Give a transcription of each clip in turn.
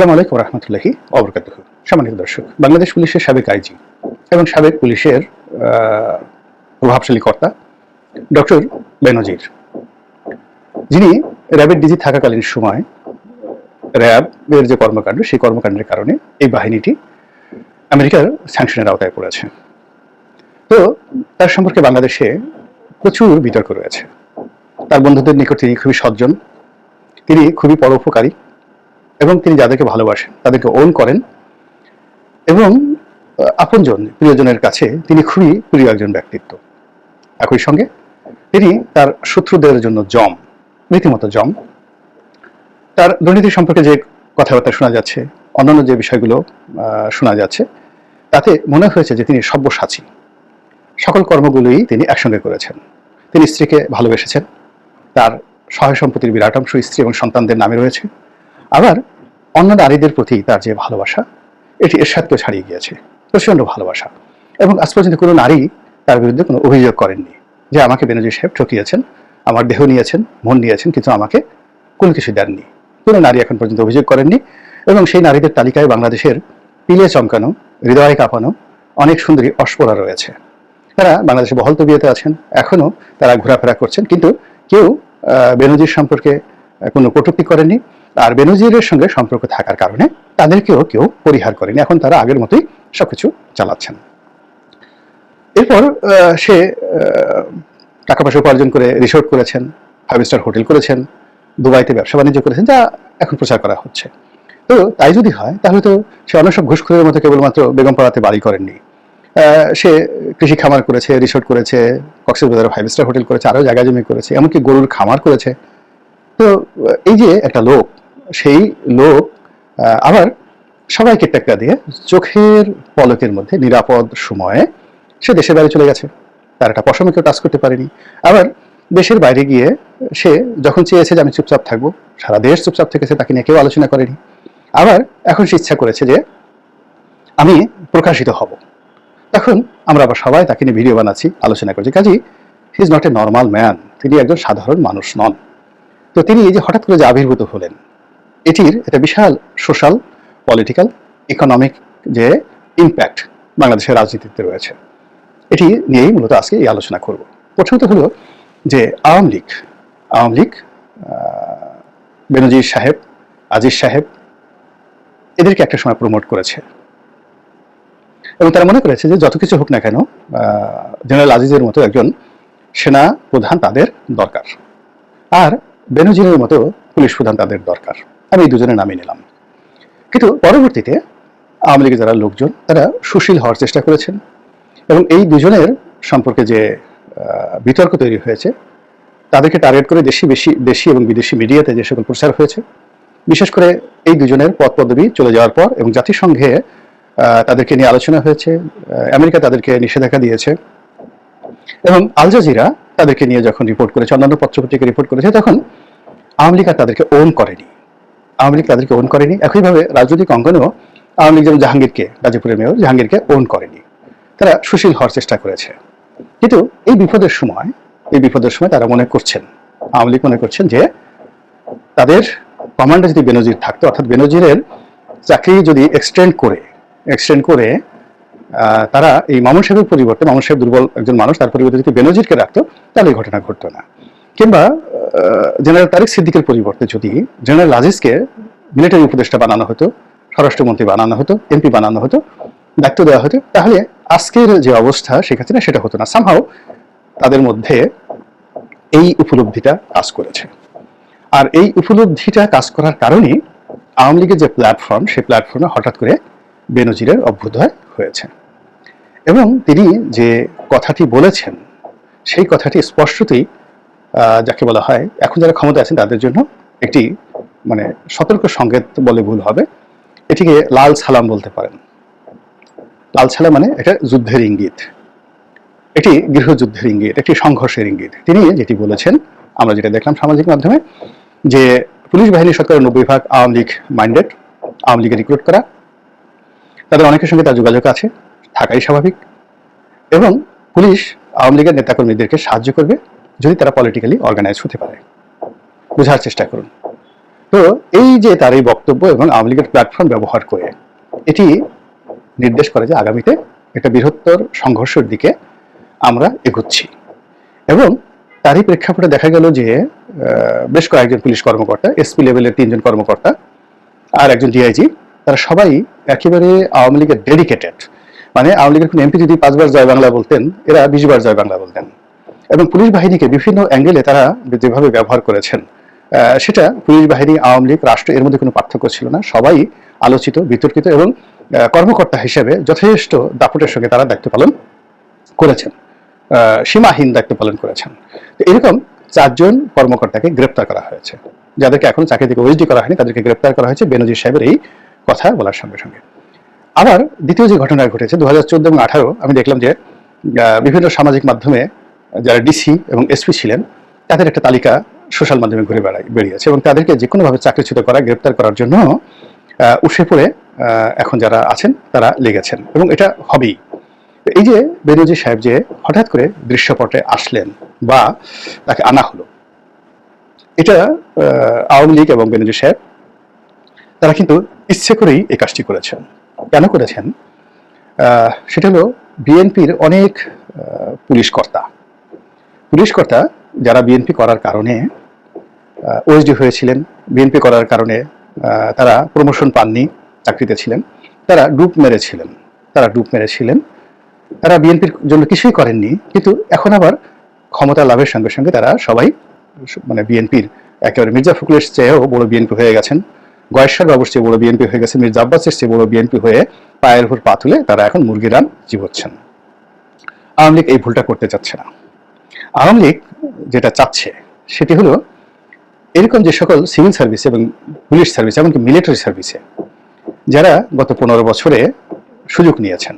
আসসালামু আলাইকুম রহমতুল্লাহি অবরকাত সম্মানিত দর্শক, বাংলাদেশ পুলিশের সাবেক আইজি এবং সাবেক পুলিশের প্রভাবশালী কর্তা ডক্টর বেনজির। যিনি র্যাবের ডিজি থাকাকালীন সময় র্যাবের যে কর্মকাণ্ড, সেই কর্মকাণ্ডের কারণে এই বাহিনীটি আমেরিকার স্যাংশনের আওতায় পড়েছে তো তার সম্পর্কে বাংলাদেশে প্রচুর বিতর্ক রয়েছে। তার বন্ধুদের নিকট তিনি খুবই সজ্জন। তিনি খুবই পরোপকারী। এবং তিনি যাদেরকে ভালোবাসেন, তাদেরকে ওন করেন। এবং আপনজন, প্রিয়জনের কাছে তিনি খুবই প্রিয় একজন ব্যক্তিত্ব। একই সঙ্গে তিনি তার শত্রুদের জন্য জম, রীতিমতো জম। তার দুর্নীতি সম্পর্কে যে কথাবার্তা শোনা যাচ্ছে, অন্যান্য যে বিষয়গুলো শোনা যাচ্ছে, তাতে মনে হয়েছে যে তিনি সব্যসাচী। সকল কর্মগুলোই তিনি একসঙ্গে করেছেন। তিনি স্ত্রীকে ভালোবেসেছেন। তার সহায় সম্পত্তির বিরাট অংশ স্ত্রী এবং সন্তানদের নামে রয়েছে। আবার অন্য নারীদের প্রতি তার যে ভালোবাসা, এটি এরশাদকেও ছাড়িয়ে গিয়েছে। প্রচণ্ড ভালোবাসা। এবং আজ পর্যন্ত কোনো নারী তার বিরুদ্ধে কোনো অভিযোগ করেননি যে আমাকে বেনজির সাহেব ঠকিয়েছেন, আমার দেহ নিয়েছেন, মন নিয়েছেন, কিন্তু আমাকে কোনো কিছু দেননি। কোনো নারী এখন পর্যন্ত অভিযোগ করেননি এবং সেই নারীদের তালিকায় বাংলাদেশের পিলে চমকানো, হৃদয় কাঁপানো অনেক সুন্দরী অস্পরা রয়েছে। তারা বাংলাদেশে বহল তবিয়তে আছেন, এখনও তারা ঘোরাফেরা করছেন, কিন্তু কেউ বেনজির সম্পর্কে কোনো কটূক্তি করেনি আর বেনজিরের সঙ্গে সম্পর্ক থাকার কারণে তাদেরকেও কেউ পরিহার করেনি। এখন তারা আগের মতোই সবকিছু চালাচ্ছেন। এরপর সে টাকা পয়সা উপার্জন করে রিসোর্ট করেছেন ফাইভ স্টার হোটেল করেছেন, দুবাইতে ব্যবসা বাণিজ্য করেছেন, যা এখন প্রচার করা হচ্ছে। তো তাই যদি হয়, তাহলে তো সে অন্য সব ঘুষখোরের মতো কেবলমাত্র বেগমপাড়াতে বাড়ি করেননি। সে কৃষি খামার করেছে রিসোর্ট করেছে কক্সবাজারে ফাইভ স্টার হোটেল করেছে, আরও জায়গা জমি করেছে, এমনকি গরুর খামার করেছে। তো এই যে একটা লোক সেই লোক আবার সবাইকে টেক্কা দিয়ে চোখের পলকের মধ্যে নিরাপদ সময়ে সে দেশের বাইরে চলে গেছে। তার একটা পশমে কেউ টাচ করতে পারেনি। আবার দেশের বাইরে গিয়ে সে যখন চেয়েছে যে আমি চুপচাপ থাকব, সারা দেশ চুপচাপ থেকেছে, তাকে নিয়ে কেউ আলোচনা করেনি। আবার এখন সে ইচ্ছা করেছে যে আমি প্রকাশিত হব। তখন আমরা আবার সবাই তাকে নিয়ে ভিডিও বানাচ্ছি, আলোচনা করছি। Kazi he is not a normal man তিনি একজন সাধারণ মানুষ নন। তো তিনি এই যে হঠাৎ করে যে আবির্ভূত হলেন এটির একটা বিশাল সোশ্যাল, পলিটিক্যাল, ইকোনমিক যে ইম্প্যাক্ট বাংলাদেশের রাজনীতিতে রয়েছে, এটি নিয়েই মূলত আজকে এই আলোচনা করব। প্রথমত হলো যে আওয়ামী লীগ আওয়ামী লীগ বেনজির সাহেব, আজিজ সাহেব, এদেরকে একটা সময় প্রমোট করেছে। এবং তারা মনে করেছে যে যত কিছু হোক না কেন জেনারেল আজিজের মতো একজন সেনা প্রধান তাদের দরকার। আর বেনজিরের মতো পুলিশ প্রধান তাদের দরকার। আমি এই দুজনের নামই নিলাম। কিন্তু পরবর্তীতে আওয়ামী লীগের যারা লোকজন, তারা সুশীল হওয়ার চেষ্টা করেছেন এবং এই দুজনের সম্পর্কে যে বিতর্ক তৈরি হয়েছে, তাদেরকে টার্গেট করে দেশি, বেশি, দেশি এবং বিদেশি মিডিয়াতে যে সকল প্রচার হয়েছে, বিশেষ করে এই দুজনের পদ পদবি চলে যাওয়ার পর এবং জাতিসংঘে তাদেরকে নিয়ে আলোচনা হয়েছে আমেরিকা তাদেরকে নিষেধাজ্ঞা দিয়েছে এবং আল জাজিরা তাদেরকে নিয়ে যখন রিপোর্ট করেছে, অন্যান্য পত্রপত্রিকা রিপোর্ট করেছে, তখন আওয়ামী লীগ তাদেরকে ওন করেনি। আওয়ামী লীগ তাদেরকে ওন করেনি। একইভাবে রাজনৈতিক অঙ্গনেও আওয়ামী লীগ যেমন জাহাঙ্গীরকে, গাজীপুরের মেয়র জাহাঙ্গীরকে ওন করেনি। তারা সুশীল হওয়ার চেষ্টা করেছে। কিন্তু এই বিপদের সময়, এই বিপদের সময় তারা মনে করছেন, আওয়ামী লীগ মনে করছেন যে তাদের কমান্ডে যদি বেনজির থাকতো, অর্থাৎ বেনজিরের চাকরি যদি এক্সটেন্ড করে এক্সটেন্ড করে তারা এই মামুন সাহেবের পরিবর্তে, মামুন সাহেব দুর্বল একজন মানুষ, তার পরিবর্তে যদি বেনজিরকে রাখতো, তাহলে এই ঘটনা ঘটতো না। কিংবা জেনারেল তারিক সিদ্দিকের পরিবর্তে যদি জেনারেল আজিজকে মিলিটারি উপদেষ্টা বানানো হতো, স্বরাষ্ট্রমন্ত্রী বানানো হতো এমপি বানানো হতো, দায়িত্ব দেওয়া হতো, তাহলে আজকের যে অবস্থা সেক্ষেত্রে সেটা হতো না। সামহাও তাদের মধ্যে এই উপলব্ধিটা কাজ করেছে। আর এই উপলব্ধিটা কাজ করার কারণেই আওয়ামী লীগের যে প্ল্যাটফর্ম সেই প্ল্যাটফর্মে হঠাৎ করে বেনজিরের অভ্যুদয় হয়েছে। এবং তিনি যে কথাটি বলেছেন, সেই কথাটি স্পষ্টতই যাকে বলা হয়, এখন যারা ক্ষমতা আছেন তাদের জন্য একটি মানে সতর্ক সংকেত বলে ভুল হবে। এটিকে লাল সালাম বলতে পারেন। লাল সালাম মানে এটা যুদ্ধের ইঙ্গিত। এটি গৃহযুদ্ধের ইঙ্গিত, একটি সংঘর্ষের ইঙ্গিত। তিনি যেটি বলেছেন, আমরা যেটা দেখলাম সামাজিক মাধ্যমে, যে পুলিশ বাহিনীর সরকারের নব্বই ভাগ আওয়ামী লীগ মাইন্ডেড আওয়ামী লীগের রিক্রুট করা। তাদের অনেকের সঙ্গে তার যোগাযোগ আছে, থাকাই স্বাভাবিক। এবং পুলিশ আওয়ামী লীগের নেতাকর্মীদেরকে সাহায্য করবে যদি তারা পলিটিক্যালি অর্গানাইজ হতে পারে। বোঝার চেষ্টা করুন। তো এই যে তার এই বক্তব্য এবং আওয়ামী লীগের প্ল্যাটফর্ম ব্যবহার করে, এটি নির্দেশ করে যে আগামীতে একটা বৃহত্তর সংঘর্ষের দিকে আমরা এগোচ্ছি। এবং তারই প্রেক্ষাপটে দেখা গেল যে বেশ কয়েকজন পুলিশ কর্মকর্তা এসপি লেভেলের তিনজন কর্মকর্তা আর একজন ডিআইজি তারা সবাই একেবারে আওয়ামী লীগের ডেডিকেটেড মানে আওয়ামী লীগের কোনো এমপি যদি পাঁচবার জয় বাংলা বলতেন, এরা বিশবার জয় বাংলা বলতেন। এবং পুলিশ বাহিনীকে বিভিন্ন অ্যাঙ্গেলে তারা যেভাবে ব্যবহার করেছেন সেটা পুলিশ বাহিনী, আওয়ামী লীগ, রাষ্ট্র, এর মধ্যে কোনো পার্থক্য ছিল না। সবাই আলোচিত, বিতর্কিত এবং কর্মকর্তা হিসেবে যথেষ্ট দাপটের সঙ্গে তারা দায়িত্ব পালন করেছেন সীমাহীন দায়িত্ব পালন করেছেন। এরকম চারজন কর্মকর্তাকে গ্রেপ্তার করা হয়েছে। যাদেরকে এখন চাকরি থেকে ওএসডি করা হয়নি, তাদেরকে গ্রেপ্তার করা হয়েছে বেনজির সাহেবের এই কথা বলার সঙ্গে সঙ্গে। আবার দ্বিতীয় যে ঘটনা ঘটেছে দু হাজার চোদ্দ এবং আঠারো, আমি দেখলাম যে বিভিন্ন সামাজিক মাধ্যমে যারা ডিসি এবং এসপি ছিলেন, তাদের একটা তালিকা সোশ্যাল মাধ্যমে ঘুরে বেড়ায়, বেরিয়েছে এবং তাদেরকে যে কোনোভাবে চাকরিচ্যুত করা, গ্রেপ্তার করার জন্য উঠে পড়ে এখন যারা আছেন, তারা লেগেছেন এবং এটা হবেই। এই যে বেনজির সাহেব যে হঠাৎ করে দৃশ্যপটে আসলেন বা তাকে আনা হলো, এটা আওয়ামী লীগ এবং বেনজির সাহেব, তারা কিন্তু ইচ্ছে করেই এই কাজটি করেছেন। কেন করেছেন? সেটা হলো বিএনপির অনেক পুলিশ কর্তা পুলিশ কর্তা যারা বিএনপি করার কারণে ওএসডি হয়েছিলেন বিএনপি করার কারণে তারা প্রমোশন পাননি, চাকরিতে ছিলেন। তারা ডুব মেরেছিলেন, তারা ডুব মেরেছিলেন। তারা বিএনপির জন্য কিছুই করেননি, কিন্তু এখন আবার ক্ষমতা লাভের সঙ্গে সঙ্গে তারা সবাই মানে বিএনপির একেবারে মির্জা ফখরুলের চেয়েও বড় বিএনপি হয়ে গেছেন। গয়েশ্বর বাবুর চেয়ে বড় বিএনপি হয়ে গেছে, মির্জা আব্বাসের চেয়ে বড় বিএনপি হয়ে পায়ের উপর পা তুলে তারা এখন মুরগির রান জীবচ্ছেন। আওয়ামী লীগ এই ভুলটা করতে চাচ্ছে না। আওয়ামী লীগ যেটা চাচ্ছে, সেটি হলো এরকম যে সকল সিভিল সার্ভিস এবং পুলিশ সার্ভিস, এমনকি মিলিটারি সার্ভিসে, যারা গত পনেরো বছরে সুযোগ নিয়েছেন।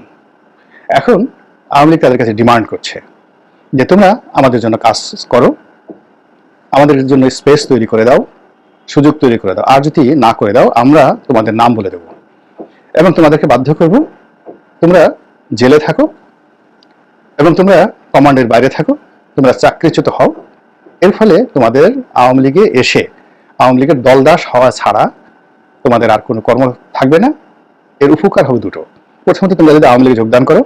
এখন আওয়ামী লীগ তাদের কাছে ডিমান্ড করছে যে তোমরা আমাদের জন্য কাজ করো, আমাদের জন্য স্পেস তৈরি করে দাও, সুযোগ তৈরি করে দাও, আর যদি না করে দাও, আমরা তোমাদের নাম বলে দেব। এবং তোমাদেরকে বাধ্য করব, তোমরা জেলে থাকো এবং তোমরা কমান্ডের বাইরে থাকো তোমরা চাকরিচ্যুত হও। এর ফলে তোমাদের আওয়ামী লীগে এসে, আওয়ামী লীগের দলদাস হওয়া ছাড়া তোমাদের আর কোনো কর্ম থাকবে না। এর উপকার হবে দুটো। প্রথমত, তোমরা যদি আওয়ামী লীগে যোগদান করো,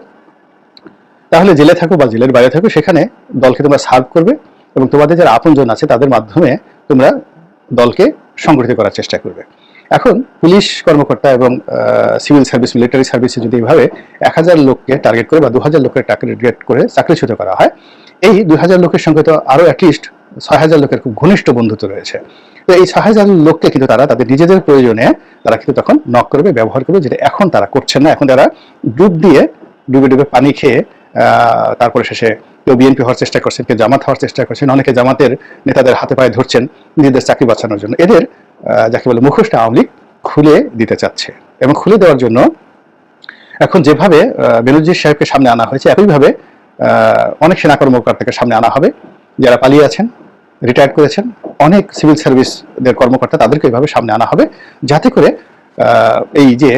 তাহলে জেলে থাকো বা জেলের বাইরে থাকো, সেখানে দলকে তোমরা সার্ভ করবে এবং তোমাদের যারা আপনজন আছে, তাদের মাধ্যমে তোমরা দলকে সংগঠিত করার চেষ্টা করবে। এখন, পুলিশ কর্মকর্তা এবং সিভিল সার্ভিস মিলিটারি সার্ভিসে যদি এইভাবে এক হাজার লোককে টার্গেট করে বা দু হাজার লোকের টার্গেট করে চাকরিচ্যুত করা হয় এই দুই হাজার লোকের সঙ্গে তো আরও অ্যাটলিস্ট ছয় হাজার লোকের খুব ঘনিষ্ঠ বন্ধুত্ব রয়েছে। তো এই ছয় হাজার লোককে কিন্তু তারা তাদের নিজেদের প্রয়োজনে তারা কিন্তু তখন নক করবে, ব্যবহার করবে, যেটা এখন তারা করছেন না। এখন তারা ডুব দিয়ে ডুবে ডুবে পানি খেয়ে তারপরে শেষে কেউ বিএনপি হওয়ার চেষ্টা করছেন, কেউ জামাত হওয়ার চেষ্টা করছেন, অনেকে জামাতের নেতাদের হাতে পায়ে ধরছেন, নিজেদের চাকরি বাঁচানোর জন্য। এদের যাকে বলে মুখোশটা আওয়ামী লীগ খুলে দিতে চাচ্ছে এবং খুলে দেওয়ার জন্য এখন যেভাবে বেনজির সাহেবকে সামনে আনা হয়েছে, একইভাবে অনেক সেনা কর্মকর্তাকে সামনে আনা হবে। যারা পালিয়ে আছেন রিটায়ার করেছেন, অনেক সিভিল সার্ভিসদের কর্মকর্তা তাদেরকে এইভাবে সামনে আনা হবে। যাতে করে এই যে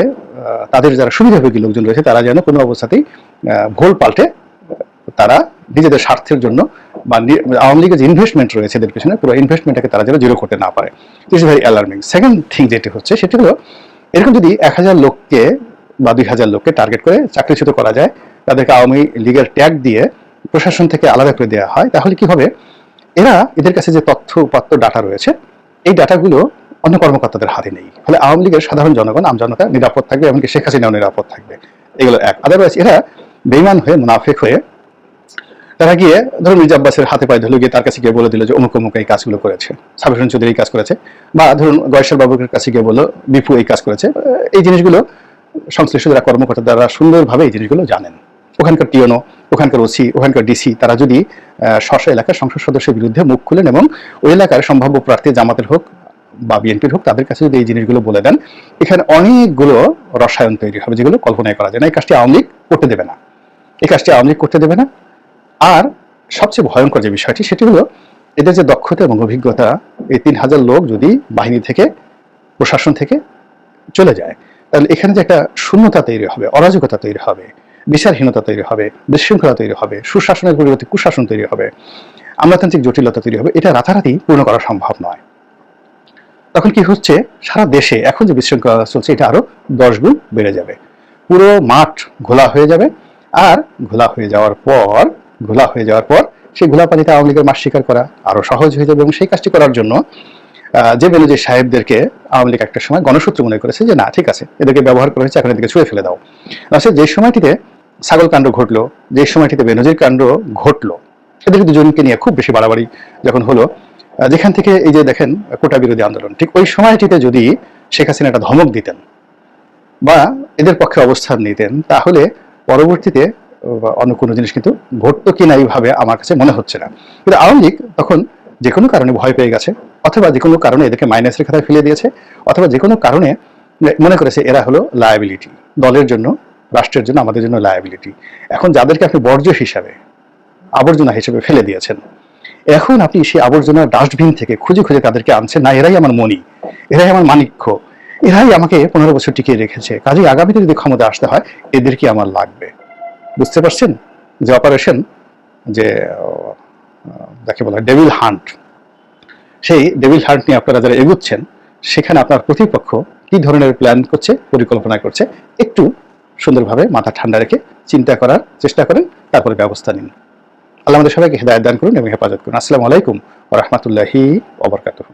তাদের যারা সুবিধাভোগী লোকজন রয়েছে, তারা যেন কোনো অবস্থাতেই ভোল পাল্টে, তারা নিজেদের স্বার্থের জন্য বা আওয়ামী লীগের যে ইনভেস্টমেন্ট রয়েছে এদের পিছনে, পুরো ইনভেস্টমেন্টটাকে তারা যেন জিরো করতে না পারে। Is very alarming second thing যেটি হচ্ছে, সেটি হলো, এরকম যদি এক হাজার লোককে বা দুই হাজার লোককে টার্গেট করে চাকরিচ্যুত করা যায় তাদেরকে আওয়ামী লীগের ট্যাগ দিয়ে প্রশাসন থেকে আলাদা করে দেওয়া হয়, তাহলে কি হবে? এরা এদের কাছে যে তথ্য, উপাত্ত, ডাটা রয়েছে, এই ডাটাগুলো অন্য কর্মকর্তাদের হাতে নেই। ফলে আওয়ামী লীগের সাধারণ জনগণ আমজনতা নিরাপদ থাকবে, এমনকি শেখ হাসিনাও নিরাপদ থাকবে। এগুলো এক। আদারওয়াইজ এরা বেইমান হয়ে, মুনাফেক হয়ে, তারা গিয়ে ধরুন মির্জা আব্বাসের হাতে পায়ে ধরলো, গিয়ে তার কাছে গিয়ে বলে দিল যে অমুক অমুক এই কাজগুলো করেছে। সাবির চৌধুরী এই কাজ করেছে। বা ধরুন গয়েশ্বর বাবুর কাছে গিয়ে বলল, বিপু এই কাজ করেছে। এই জিনিসগুলো সংশ্লিষ্ট যারা কর্মকর্তা তারা সুন্দরভাবে এই জিনিসগুলো জানেন। ওখানকার টিওনো ওখানকার ওসি, ওখানকার ডিসি, তারা যদি স্ব এলাকার সংসদ সদস্যের বিরুদ্ধে মুখ খুলেন এবং ওই এলাকার সম্ভাব্য প্রার্থী জামাতের হোক বা বিএনপির হোক, তাদের কাছে যদি এই জিনিসগুলো বলে দেন, এখানে অনেকগুলো রসায়ন তৈরি হবে যেগুলো কল্পনায় করা যায় না। এই কাজটি আওয়ামী লীগ করতে দেবে না। এই কাজটি আওয়ামী লীগ করতে দেবে না। আর সবচেয়ে ভয়ঙ্কর যে বিষয়টি, সেটি হলো এদের যে দক্ষতা এবং অভিজ্ঞতা, এই তিন হাজার লোক যদি বাহিনী থেকে, প্রশাসন থেকে চলে যায়, তাহলে এখানে যে একটা শূন্যতা তৈরি হবে, অরাজকতা তৈরি হবে বিচারহীনতা তৈরি হবে, বিশৃঙ্খলা তৈরি হবে, সুশাসনের পরিবর্তে কুশাসন তৈরি হবে, আমলাতান্ত্রিক জটিলতা তৈরি হবে, এটা রাতারাতি পূর্ণ করা সম্ভব নয়। তখন কি হচ্ছে? সারা দেশে এখন যে বিশৃঙ্খলা চলছে, এটা আরও দশ গুণ বেড়ে যাবে। পুরো মাঠ ঘোলা হয়ে যাবে আর ঘোলা হয়ে যাওয়ার পর, ঘোলা হয়ে যাওয়ার পর সেই ঘোলা পানিতে আওয়ামী লীগের মাস স্বীকার করা আরও সহজ হয়ে যাবে এবং সেই কাজটি করার জন্য যে বেনজির সাহেবদেরকে আওয়ামী লীগ একটা সময় গণসূত্র মনে করেছে যে, না, ঠিক আছে, এদেরকে ব্যবহার করা হয়েছে, এখন এদেরকে ছুঁয়ে ফেলে দাও। আসলে যে সময়টিতে ছাগল কাণ্ড ঘটলো, যে সময়টিতে বেনজির কাণ্ড ঘটলো। এদের দুজনকে নিয়ে খুব বেশি বাড়াবাড়ি যখন হলো যেখান থেকে এই যে দেখেন, কোটা বিরোধী আন্দোলন, ঠিক ওই সময়টিতে যদি শেখ হাসিনা একটা ধমক দিতেন বা এদের পক্ষে অবস্থান নিতেন, তাহলে পরবর্তীতে অন্য কোনো জিনিস কিন্তু ঘটতো কিনা এইভাবে আমার কাছে মনে হচ্ছে না। কিন্তু আওয়ামী লীগ তখন যে কোনো কারণে ভয় পেয়ে গেছে, অথবা যে কোনো কারণে এদেরকে মাইনাসের খাতায় ফেলে দিয়েছে, অথবা যে কোনো কারণে মনে করেছে এরা হলো লায়াবিলিটি দলের জন্য রাষ্ট্রের জন্য, আমাদের জন্য লায়াবিলিটি এখন যাদেরকে আপনি বর্জ্য হিসাবে আবর্জনা হিসেবে ফেলে দিয়েছেন, এখন আপনি সেই আবর্জনা ডাস্টবিন থেকে খুঁজে খুঁজে তাদেরকে আনছেন, না, এরাই আমার মনি এরাই আমার মানিক্য, এরাই আমাকে পনেরো বছর টিকিয়ে রেখেছে। কাজেই আগামীতে যদি ক্ষমতা আসতে হয় এদেরকে আমার লাগবে? বুঝতে পারছেন? যে অপারেশন যে যাকে বলা ডেভিল হান্ট সেই ডেভিল হান্ট নিয়ে আপনারা যারা এগুচ্ছেন, সেখানে আপনার প্রতিপক্ষ কি ধরনের প্ল্যান করছে, পরিকল্পনা করছে, একটু সুন্দরভাবে মাথা ঠান্ডা রেখে চিন্তা করার চেষ্টা করেন, তারপরে ব্যবস্থা নিন। আল্লাহ আমাদের সবাইকে হেদায়ত দান করুন এবং হেফাজত করুন। আসসালামু আলাইকুম রহমতুল্লাহি ওবরকাতুহ